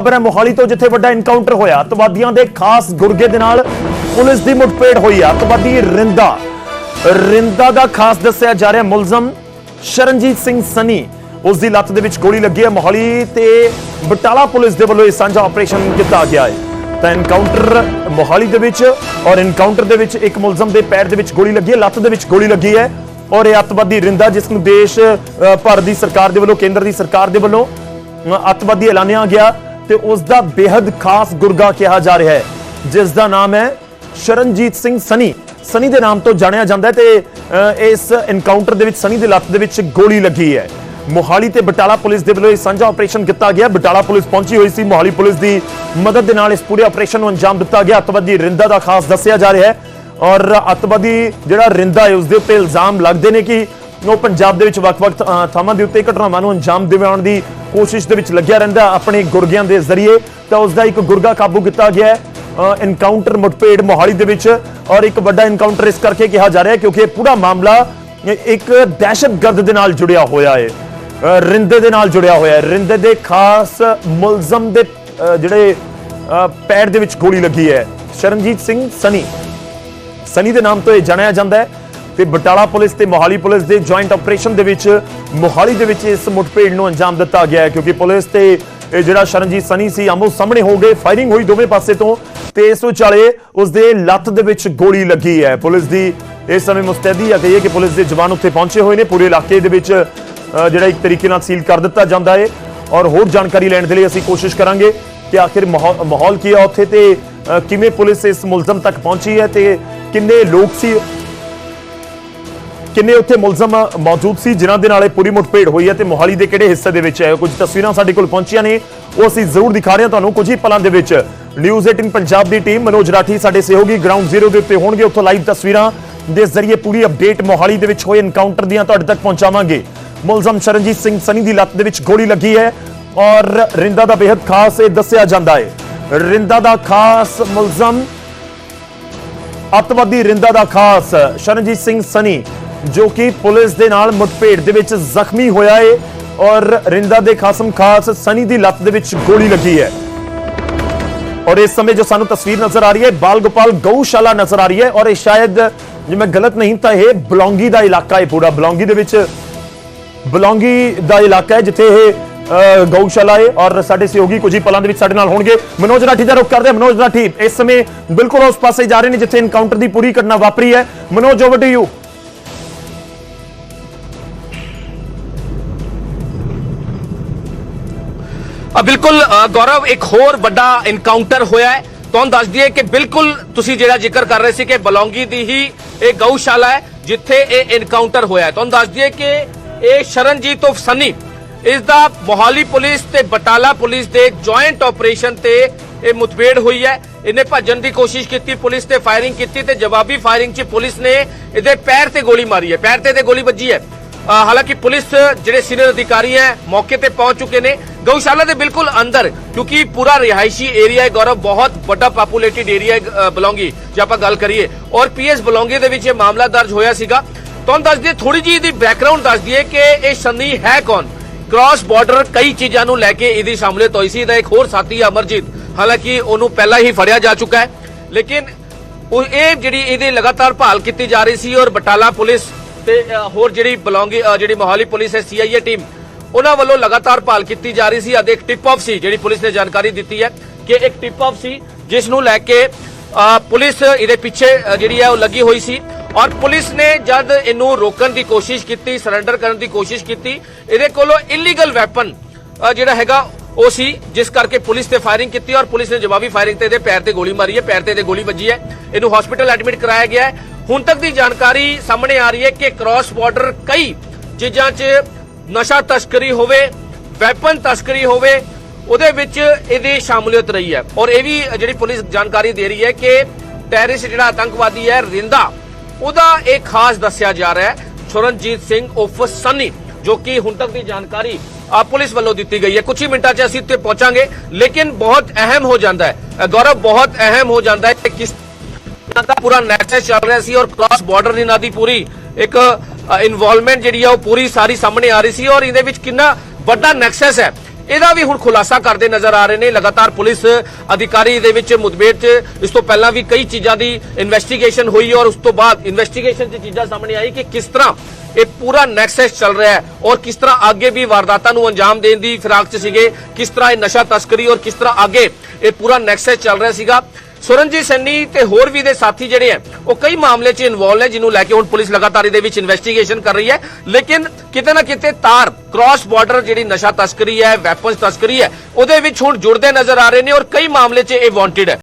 ਖਬਰ ਹੈ ਮੋਹਾਲੀ ਤੋਂ ਜਿੱਥੇ ਵੱਡਾ ਇਨਕਾਊਂਟਰ ਹੋਇਆ ਅੱਤਵਾਦੀਆਂ ਦੇ ਖਾਸ ਗੁਰਗੇ ਦੇ ਨਾਲ ਪੁਲਿਸ ਦੀ ਮੁੱਠਭੇੜ ਹੋਈ ਹੈ ਅੱਤਵਾਦੀ ਰਿੰਦਾ। ਰਿੰਦਾ ਦਾ ਖਾਸ ਦੱਸਿਆ ਜਾ ਰਿਹਾ ਮੁਲਜ਼ਮ ਸ਼ਰਨਜੀਤ ਸਿੰਘ ਸਨੀ ਉਸ ਦੀ ਲੱਤ ਦੇ ਵਿੱਚ ਗੋਲੀ ਲੱਗੀ ਹੈ। ਮੋਹਾਲੀ ਤੇ ਬਟਾਲਾ ਪੁਲਿਸ ਦੇ ਵੱਲੋਂ ਇਹ ਸਾਂਝਾ ਆਪਰੇਸ਼ਨ ਕੀਤਾ ਗਿਆ ਹੈ। ਤਾਂ ਐਨਕਾਊਂਟਰ ਮੋਹਾਲੀ ਦੇ ਵਿੱਚ ਔਰ ਇਨਕਾਊਂਟਰ ਦੇ ਵਿੱਚ ਇੱਕ ਮੁਲਜ਼ਮ ਦੇ ਪੈਰ ਦੇ ਵਿੱਚ ਗੋਲੀ ਲੱਗੀ ਹੈ ਲੱਤ ਦੇ ਵਿੱਚ ਗੋਲੀ ਲੱਗੀ ਹੈ ਔਰ ਇਹ ਅੱਤਵਾਦੀ ਰਿੰਦਾ ਜਿਸ ਨੂੰ ਦੇਸ਼ ਅ, ਭਰ ਦੀ ਸਰਕਾਰ ਦੇ ਵੱਲੋਂ ਕੇਂਦਰ ਦੀ ਸਰਕਾਰ ਦੇ ਵੱਲੋਂ ਅ, ਅੱਤਵਾਦੀ ਐਲਾਨਿਆ ਗਿਆ। ਤੇ ਉਸ ਦਾ ਬੇहद ਖਾਸ ਗੁਰਗਾ ਕਿਹਾ ਜਾ ਰਿਹਾ ਹੈ ਜਿਸ ਦਾ ਨਾਮ ਹੈ ਸ਼ਰਨਜੀਤ ਸਿੰਘ ਸਨੀ। ਸਨੀ ਦੇ ਨਾਮ ਤੋਂ ਜਾਣਿਆ ਜਾਂਦਾ ਹੈ ਤੇ ਇਸ ਐਨਕਾਊਂਟਰ ਦੇ ਵਿੱਚ ਸਨੀ ਦੇ ਲੱਤ ਦੇ ਵਿੱਚ ਗੋਲੀ ਲੱਗੀ ਹੈ। ਮੋਹਾਲੀ ਤੇ ਬਟਾਲਾ ਪੁਲਿਸ ਦੇ ਵੱਲੋਂ ਇਹ ਸਾਂਝਾ ਆਪਰੇਸ਼ਨ ਕੀਤਾ ਗਿਆ। ਬਟਾਲਾ ਪੁਲਿਸ ਪਹੁੰਚੀ ਹੋਈ ਸੀ। ਮੋਹਾਲੀ ਪੁਲਿਸ ਦੀ ਮਦਦ ਦੇ ਨਾਲ ਇਸ ਪੂਰੇ ਆਪਰੇਸ਼ਨ ਨੂੰ ਅੰਜਾਮ ਦਿੱਤਾ ਗਿਆ। ਅੱਤਵਾਦੀ ਰਿੰਦਾ ਦਾ ਖਾਸ ਦੱਸਿਆ ਜਾ ਰਿਹਾ ਹੈ। ਔਰ ਅੱਤਵਾਦੀ ਜਿਹੜਾ ਰਿੰਦਾ ਹੈ ਉਸ ਦੇ ਉੱਤੇ ਇਲਜ਼ਾਮ ਲੱਗਦੇ ਨੇ ਕਿ ਉਹ ਪੰਜਾਬ ਦੇ ਵਿੱਚ ਵੱਖ-ਵੱਖ ਥਾਵਾਂ ਦੇ ਉੱਤੇ ਘਟਨਾਵਾਂ ਨੂੰ ਅੰਜਾਮ ਦਿਵਾਉਣ ਦੀ ਕੋਸ਼ਿਸ਼ ਦੇ ਵਿੱਚ ਲੱਗਿਆ ਰਹਿੰਦਾ ਆਪਣੇ ਗੁਰਗਿਆਂ ਦੇ ਜ਼ਰੀਏ। ਤਾਂ ਉਸ ਦਾ ਇੱਕ ਗੁਰਗਾ ਕਾਬੂ ਕੀਤਾ ਗਿਆ ਹੈ। ਐਨਕਾਊਂਟਰ ਮੁਠਭੇੜ ਮੋਹਾਲੀ ਦੇ ਵਿੱਚ ਔਰ ਇੱਕ ਵੱਡਾ ਇਨਕਾਊਂਟਰ ਇਸ ਕਰਕੇ ਕਿਹਾ ਜਾ ਰਿਹਾ ਹੈ ਕਿਉਂਕਿ ਇਹ ਪੂਰਾ ਮਾਮਲਾ ਇੱਕ ਦਹਿਸ਼ਤਗਰਦ ਦੇ ਨਾਲ ਜੁੜਿਆ ਹੋਇਆ ਹੈ। ਰਿੰਦੇ ਦੇ ਨਾਲ ਜੁੜਿਆ ਹੋਇਆ ਹੈ। ਰਿੰਦੇ ਦੇ ਖਾਸ ਮੁਲਜ਼ਮ ਦੇ ਜਿਹੜੇ ਪੈਰ ਦੇ ਵਿੱਚ ਗੋਲੀ ਲੱਗੀ ਹੈ। ਸ਼ਰਨਜੀਤ ਸਿੰਘ ਸਨੀ। ਸਨੀ ਦੇ ਨਾਮ ਤੋਂ ਇਹ ਜਾਣਿਆ ਜਾਂਦਾ ਹੈ। ਤੇ ਬਟਾਲਾ ਪੁਲਿਸ ਤੇ ਮੋਹਾਲੀ ਪੁਲਿਸ ਦੇ ਜੁਆਇੰਟ ਆਪਰੇਸ਼ਨ ਦੇ ਵਿੱਚ ਮੋਹਾਲੀ ਦੇ ਵਿੱਚ ਇਸ ਮੁਠਭੇੜ ਨੂੰ ਅੰਜਾਮ ਦਿੱਤਾ ਗਿਆ ਹੈ, ਕਿਉਂਕਿ ਪੁਲਿਸ ਤੇ, ਇਹ ਜਿਹੜਾ ਸ਼ਰਨਜੀਤ ਸਨੀ ਸੀ, ਆਮੋ ਸਾਹਮਣੇ ਹੋ ਗਏ ਫਾਇਰਿੰਗ ਹੋਈ ਦੋਵੇਂ ਪਾਸੇ ਤੋਂ, ਤੇ ਇਸ ਵਿਚਾਲੇ ਉਸ ਦੇ ਲੱਤ ਦੇ ਵਿੱਚ ਗੋਲੀ ਲੱਗੀ ਹੈ। ਪੁਲਿਸ ਦੀ ਇਸ ਸਮੇਂ ਮੁਸਤੈਦੀ ਹੈ ਕਹੀਏ ਕਿ ਪੁਲਿਸ ਦੇ ਜਵਾਨ ਉੱਥੇ ਪਹੁੰਚੇ ਹੋਏ ਨੇ, ਪੂਰੇ ਇਲਾਕੇ ਦੇ ਵਿੱਚ ਜਿਹੜਾ ਇੱਕ ਤਰੀਕੇ ਨਾਲ ਸੀਲ ਕਰ ਦਿੱਤਾ ਜਾਂਦਾ ਹੈ। ਔਰ ਹੋਰ ਜਾਣਕਾਰੀ ਲੈਣ ਦੇ ਲਈ ਅਸੀਂ ਕੋਸ਼ਿਸ਼ ਕਰਾਂਗੇ ਕਿ ਆਖਿਰ ਮਾਹੌ- ਮਾਹੌਲ ਕੀ ਹੈ ਉੱਥੇ ਤੇ ਕਿਵੇਂ ਪੁਲਿਸ ਇਸ ਮੁਲਜ਼ਮ ਤੱਕ ਪਹੁੰਚੀ ਹੈ ਤੇ ਕਿੰਨੇ ਲੋਕ ਸੀ ਕਿੰਨੇ ਉੱਥੇ ਮੁਲਜ਼ਮ ਮੌਜੂਦ ਸੀ, ਜਿਨ੍ਹਾਂ ਦੇ ਨਾਲ ਇਹ ਪੂਰੀ ਮੁਠਭੇੜ ਹੋਈ ਹੈ ਤੇ ਮੋਹਾਲੀ ਦੇ ਕਿਹੜੇ ਹਿੱਸੇ ਦੇ ਵਿੱਚ ਹੈ? ਕੁਝ ਤਸਵੀਰਾਂ ਸਾਡੇ ਕੋਲ ਪਹੁੰਚੀਆਂ ਨੇ, ਉਹ ਅਸੀਂ ਜ਼ਰੂਰ ਦਿਖਾ ਰਹੇ ਹਾਂ ਤੁਹਾਨੂੰ। ਕੁਝ ਹੀ ਪਲਾਂ ਦੇ ਵਿੱਚ ਨਿਊਜ਼ 18 ਪੰਜਾਬ ਦੀ ਟੀਮ ਮਨੋਜ ਰਾਠੀ ਸਾਡੇ ਸਹਿਯੋਗੀ ਗਰਾਊਂਡ ਜ਼ੀਰੋ ਦੇ ਉੱਤੇ ਹੋਣਗੇ ਉੱਥੋਂ ਲਾਈਵ ਤਸਵੀਰਾਂ ਦੇ ਜ਼ਰੀਏ ਪੂਰੀ ਅਪਡੇਟ ਮੋਹਾਲੀ ਦੇ ਵਿੱਚ ਹੋਏ ਐਨਕਾਊਂਟਰ ਦੀਆਂ ਤੁਹਾਡੇ ਤੱਕ ਪਹੁੰਚਾਵਾਂਗੇ। ਮੁਲਜ਼ਮ ਸ਼ਰਨਜੀਤ ਸਿੰਘ ਸਨੀ ਦੀ ਲੱਤ ਦੇ ਵਿੱਚ ਗੋਲੀ ਲੱਗੀ ਹੈ ਔਰ ਰਿੰਦਾ ਦਾ ਬੇहद ਖਾਸ ਇਹ ਦੱਸਿਆ ਜਾਂਦਾ ਹੈ। ਰਿੰਦਾ ਦਾ ਖਾਸ ਮੁਲਜ਼ਮ, ਅੱਤਵਾਦੀ ਰਿੰਦਾ ਦਾ ਖਾਸ, ਸ਼ਰਨਜੀਤ ਸਿੰਘ ਸਨੀ ਜੋ ਕਿ ਪੁਲਿਸ ਦੇ ਨਾਲ ਮੁਠਭੇੜ ਦੇ ਵਿੱਚ ਜ਼ਖਮੀ ਹੋਇਆ ਏ ਔਰ ਰਿੰਦਾ ਦੇ ਖਾਸਮ ਖਾਸ ਸਨੀ ਦੀ ਲੱਤ ਦੇ ਵਿੱਚ ਗੋਲੀ ਲੱਗੀ ਹੈ। ਔਰ ਇਸ ਸਮੇਂ ਜੋ ਸਾਨੂੰ ਤਸਵੀਰ ਨਜ਼ਰ ਆ ਰਹੀ ਹੈ ਬਾਲ ਗੋਪਾਲ ਗਊਸ਼ਾਲਾ ਨਜ਼ਰ ਆ ਰਹੀ ਹੈ ਔਰ ਇਹ ਸ਼ਾਇਦ ਜੇ ਮੈਂ ਗਲਤ ਨਹੀਂ ਤਾਂ ਇਹ ਬਲੌਂਗੀ ਦਾ ਇਲਾਕਾ ਹੈ ਪੂਰਾ। ਬਲੌਂਗੀ ਦੇ ਵਿੱਚ ਬਲੌਂਗੀ ਦਾ ਇਲਾਕਾ ਹੈ ਜਿੱਥੇ ਇਹ ਅ, ਗਊਸ਼ਾਲਾ ਹੈ ਔਰ ਸਾਡੇ ਸਹਿਯੋਗੀ ਕੁਝ ਹੀ ਪਲਾਂ ਦੇ ਵਿੱਚ ਸਾਡੇ ਨਾਲ ਹੋਣਗੇ। ਮਨੋਜ ਰਾਠੀ ਦਾ ਰੁਖ ਕਰਦੇ ਮਨੋਜ ਰਾਠੀ ਇਸ ਸਮੇਂ ਬਿਲਕੁਲ ਉਸ ਪਾਸੇ ਜਾ ਰਹੇ ਨੇ ਜਿੱਥੇ ਇਨਕਾਊਂਟਰ ਦੀ ਪੂਰੀ ਘਟਨਾ ਵਾਪਰੀ ਹੈ। ਮਨੋਜ ਓਵਰ ਟੂ ਯੂ ਬਿਲਕੁਲ ਗੌਰਵ, ਇੱਕ ਹੋਰ ਵੱਡਾ ਐਨਕਾਊਂਟਰ ਹੋਇਆ ਹੈ। ਤੁਹਾਨੂੰ ਦੱਸ ਦਈਏ ਕਿ ਬਿਲਕੁਲ ਤੁਸੀਂ ਜਿਹੜਾ ਜ਼ਿਕਰ ਕਰ ਰਹੇ ਸੀ ਕਿ ਬਲੌਂਗੀ ਦੀ ਹੀ ਇਹ ਗਊਸ਼ਾਲਾ ਹੈ, ਜਿੱਥੇ ਇਹ ਇਨਕਾਊਂਟਰ ਹੋਇਆ ਹੈ। ਤੁਹਾਨੂੰ ਦੱਸ ਦਈਏ ਕਿ ਇਹ ਸ਼ਰਨਜੀਤ ਉਫ ਸਨੀ, ਇਸ ਦਾ ਮੋਹਾਲੀ ਪੁਲਿਸ ਤੇ ਬਟਾਲਾ ਪੁਲਿਸ ਦੇ ਜੁਆਇੰਟ ਆਪਰੇਸ਼ਨ ਤੇ ਇਹ ਮੁਠਭੇੜ ਹੋਈ ਹੈ। ਇਹਨੇ ਭੱਜਣ ਦੀ ਕੋਸ਼ਿਸ਼ ਕੀਤੀ, ਪੁਲਿਸ ਤੇ ਫਾਇਰਿੰਗ ਕੀਤੀ ਤੇ ਜਵਾਬੀ ਫਾਇਰਿੰਗ 'ਚ ਪੁਲਿਸ ਨੇ ਇਹਦੇ ਪੈਰ ਤੇ ਗੋਲੀ ਮਾਰੀ ਹੈ। ਪੈਰ ਤੇ ਤੇ ਗੋਲੀ ਵੱਜੀ ਹੈ। ਹਾਲਾਂਕਿ ਪੁਲਿਸ ਜਿਹੜੇ ਸੀਨੀਅਰ ਅਧਿਕਾਰੀ ਹੈ, ਮੌਕੇ ਤੇ ਪਹੁੰਚ ਚੁੱਕੇ ਨੇ। ਗਊਸ਼ਾਲਾ ਦੇ ਬਿਲਕੁਲ ਅੰਦਰ, ਕਿਉਂਕਿ ਪੂਰਾ ਰਿਹਾਇਸ਼ੀ ਏਰੀਆ ਹੈ ਗੌਰਵ, ਬਹੁਤ ਵੱਡਾ ਪਪੂਲੇਟਿਡ ਏਰੀਆ ਹੈ ਬਲੌਂਗੀ, ਜੇ ਆਪਾਂ ਗੱਲ ਕਰੀਏ। ਔਰ ਪੀਐਸ ਬਲੌਂਗੀ ਦੇ ਵਿੱਚ ਇਹ ਮਾਮਲਾ ਦਰਜ ਹੋਇਆ ਸੀਗਾ। ਤੁਹਾਨੂੰ ਦੱਸ ਦਈਏ ਥੋੜੀ ਜਿਹੀ ਇਹਦੀ ਬੈਕਗ੍ਰਾਉਂਡ ਦੱਸ ਦਈਏ ਕਿ ਇਹ ਸੰਨੀ ਹੈ ਕੌਣ? ਕ੍ਰਾਸ ਬਾਰਡਰ ਕਈ ਚੀਜ਼ਾਂ ਨੂੰ ਲੈ ਕੇ ਇਹਦੀ ਸ਼ਾਮਲੀਅਤ ਹੋਈ ਸੀ। ਦਾ ਇੱਕ ਹੋਰ ਸਾਥੀ ਅਮਰਜੀਤ। ਹਾਲਾਂਕਿ ਉਹਨੂੰ ਪਹਿਲਾਂ ਹੀ ਫੜਿਆ ਜਾ ਚੁੱਕਾ ਹੈ। ਲੇਕਿਨ ਉਹ ਇਹ ਜਿਹੜੀ ਇਹਦੀ ਲਗਾਤਾਰ ਭਾਲ ਕੀਤੀ ਜਾ ਰਹੀ ਸੀ ਔਰ ਬਟਾਲਾ ਪੁਲਿਸ ਤੇ ਹੋਰ ਜਿਹੜੀ ਬਲੌਂਗੀ ਜਿਹੜੀ ਮੋਹਾਲੀ ਪੁਲਿਸ ਹੈ ਸੀਆਈਏ ਟੀਮ ਉਹਨਾਂ ਵੱਲੋਂ ਲਗਾਤਾਰ ਭਾਲ ਕੀਤੀ ਜਾ ਰਹੀ ਸੀ। ਅਤੇ ਇੱਕ ਟਿਪ ਆਫ ਸੀ, ਜਿਹੜੀ ਪੁਲਿਸ ਨੇ ਜਾਣਕਾਰੀ ਦਿੱਤੀ ਹੈ ਕਿ ਇੱਕ ਟਿਪ ਆਫ ਸੀ, ਜਿਸ ਨੂੰ ਲੈ ਕੇ ਪੁਲਿਸ ਇਹਦੇ ਪਿੱਛੇ ਜਿਹੜੀ ਹੈ, ਉਹ ਲੱਗੀ ਹੋਈ ਸੀ ਔਰ ਪੁਲਿਸ ਨੇ ਜਦ ਇਹਨੂੰ ਰੋਕਣ ਦੀ ਕੋਸ਼ਿਸ਼ ਕੀਤੀ ਸਰੈਂਡਰ ਕਰਨ ਦੀ ਕੋਸ਼ਿਸ਼ ਕੀਤੀ, ਇਹਦੇ ਕੋਲੋਂ ਇਲੀਗਲ ਵੈਪਨ ਜਿਹੜਾ ਹੈਗਾ, ਉਹ ਸੀ, ਜਿਸ ਕਰਕੇ ਪੁਲਿਸ ਤੇ ਫਾਇਰਿੰਗ ਕੀਤੀ ਔਰ ਪੁਲਿਸ ਨੇ ਜਵਾਬੀ ਫਾਇਰਿੰਗ ਤੇ ਇਹਦੇ ਪੈਰ ਤੇ ਗੋਲੀ ਮਾਰੀ ਹੈ, ਪੈਰ ਤੇ ਇਹਦੇ ਗੋਲੀ ਵੱਜੀ ਹੈ। ਇਹਨੂੰ ਹਸਪੀਟਲ ਐਡਮਿਟ ਕਰਾਇਆ ਗਿਆ ਹੈ। ਹੁਣ ਤੱਕ ਦੀ ਜਾਣਕਾਰੀ ਸਾਹਮਣੇ ਆ ਰਹੀ ਹੈ ਕਿ ਕ੍ਰਾਸ ਬਾਰਡਰ ਕਈ ਚੀਜ਼ਾਂ 'ਚ ਨਸ਼ਾ ਤਸਕਰੀ ਹੋਵੇ ਵੈਪਨ ਤਸਕਰੀ ਹੋਵੇ, ਉਹਦੇ ਵਿੱਚ ਇਹਦੀ ਸ਼ਾਮਲੀਅਤ ਰਹੀ ਹੈ। ਔਰ ਇਹ ਵੀ ਜਿਹੜੀ ਪੁਲਿਸ ਜਾਣਕਾਰੀ ਦੇ ਰਹੀ ਹੈ ਕਿ ਟੈਰਰਿਸਟ ਜਿਹੜਾ ਆਤੰਕਵਾਦੀ ਹੈ ਰਿੰਦਾ ਉਹਦਾ ਇਹ ਖਾਸ ਦੱਸਿਆ ਜਾ ਰਿਹਾ ਹੈ। ਸ਼ਰਨਜੀਤ ਸਿੰਘ ਉਫ ਸੰਨੀ, ਜੋ ਕਿ ਹੁਣ ਤੱਕ ਦੀ ਜਾਣਕਾਰੀ ਆ ਪੁਲਿਸ ਵੱਲੋਂ ਦਿੱਤੀ ਗਈ ਹੈ। ਕੁਝ ਹੀ ਮਿੰਟਾਂ 'ਚ ਅਸੀਂ ਉੱਤੇ ਪਹੁੰਚਾਂਗੇ, ਲੇਕਿਨ ਬਹੁਤ ਅਹਿਮ ਹੋ ਜਾਂਦਾ ਹੈ। ਗੌਰਵ, ਬਹੁਤ ਅਹਿਮ ਹੋ ਜਾਂਦਾ ਹੈ ਕਿ ਕਿਸ ਤਰ੍ਹਾਂ ਦਾ ਪੂਰਾ ਨੈਟਵਰਕ ਚੱਲ ਰਿਹਾ ਸੀ ਔਰ ਕ੍ਰਾਸ ਬਾਰਡਰ ਦੀ ਦੀ ਪੂਰੀ ਇੱਕ ਇਨਵੋਲਵਮੈਂਟ ਜਿਹੜੀ ਆ ਉਹ ਪੂਰੀ ਸਾਰੀ ਸਾਹਮਣੇ ਆ ਰਹੀ ਸੀ ਔਰ ਇਹਦੇ ਵਿੱਚ ਕਿੰਨਾ ਵੱਡਾ ਨੈਕਸਸ ਹੈ। ਇਹਦਾ ਵੀ ਹੁਣ ਖੁਲਾਸਾ ਕਰਦੇ ਨਜ਼ਰ ਆ ਰਹੇ ਨੇ। ਲਗਾਤਾਰ ਪੁਲਿਸ ਅਧਿਕਾਰੀ ਦੇ ਵਿੱਚ ਮੁਦਬੇਰ 'ਚ ਇਸ ਤੋਂ ਪਹਿਲਾਂ ਵੀ ਕਈ ਚੀਜ਼ਾਂ ਦੀ ਇਨਵੈਸਟੀਗੇਸ਼ਨ ਹੋਈ ਔਰ ਉਸ ਤੋਂ ਬਾਅਦ ਇਨਵੈਸਟੀਗੇਸ਼ਨ 'ਚ ਚੀਜ਼ਾਂ ਸਾਹਮਣੇ ਆਈ ਕਿ ਕਿਸ ਤਰ੍ਹਾਂ ਇਹ ਪੂਰਾ ਨੈਕਸਸ ਚੱਲ ਰਿਹਾ ਹੈ ਔਰ ਕਿਸ ਤਰ੍ਹਾਂ ਅੱਗੇ ਵੀ ਵਾਰਦਾਤਾਂ ਨੂੰ ਅੰਜਾਮ ਦੇਣ ਦੀ ਫਿਰਾਕ 'ਚ ਸੀਗੇ, ਕਿਸ ਤਰ੍ਹਾਂ ਇਹ ਨਸ਼ਾ ਤਸਕਰੀ ਔਰ ਕਿਸ ਤਰ੍ਹਾਂ ਅੱਗੇ ਇਹ ਪੂਰਾ ਨੈਕਸਸ ਚੱਲ ਰਿਹਾ ਸੀਗਾ। ਸੁਰਨਜੀਤ ਸੰਨੀ ਤੇ ਹੋਰ ਵੀ ਦੇ ਸਾਥੀ ਜਿਹੜੇ ਹੈ ਉਹ ਕਈ ਮਾਮਲੇ 'ਚ ਇਨਵੋਲਵ ਨੇ, ਜਿਹਨੂੰ ਲੈ ਕੇ ਹੁਣ ਪੁਲਿਸ ਲਗਾਤਾਰ ਇਹਦੇ ਵਿੱਚ ਇਨਵੈਸਟੀਗੇਸ਼ਨ ਕਰ ਰਹੀ ਹੈ। ਲੇਕਿਨ ਕਿਤੇ ਨਾ ਕਿਤੇ ਤਾਰ ਕ੍ਰਾਸ ਬਾਰਡਰ ਜਿਹੜੀ ਨਸ਼ਾ ਤਸਕਰੀ ਹੈ ਵੈਪਨਸ ਤਸਕਰੀ ਹੈ, ਉਹਦੇ ਵਿੱਚ ਹੁਣ ਜੁੜਦੇ ਨਜ਼ਰ ਆ ਰਹੇ ਨੇ ਔਰ ਕਈ ਮਾਮਲੇ 'ਚ ਇਹ ਵਾਂਟਡ ਹੈ।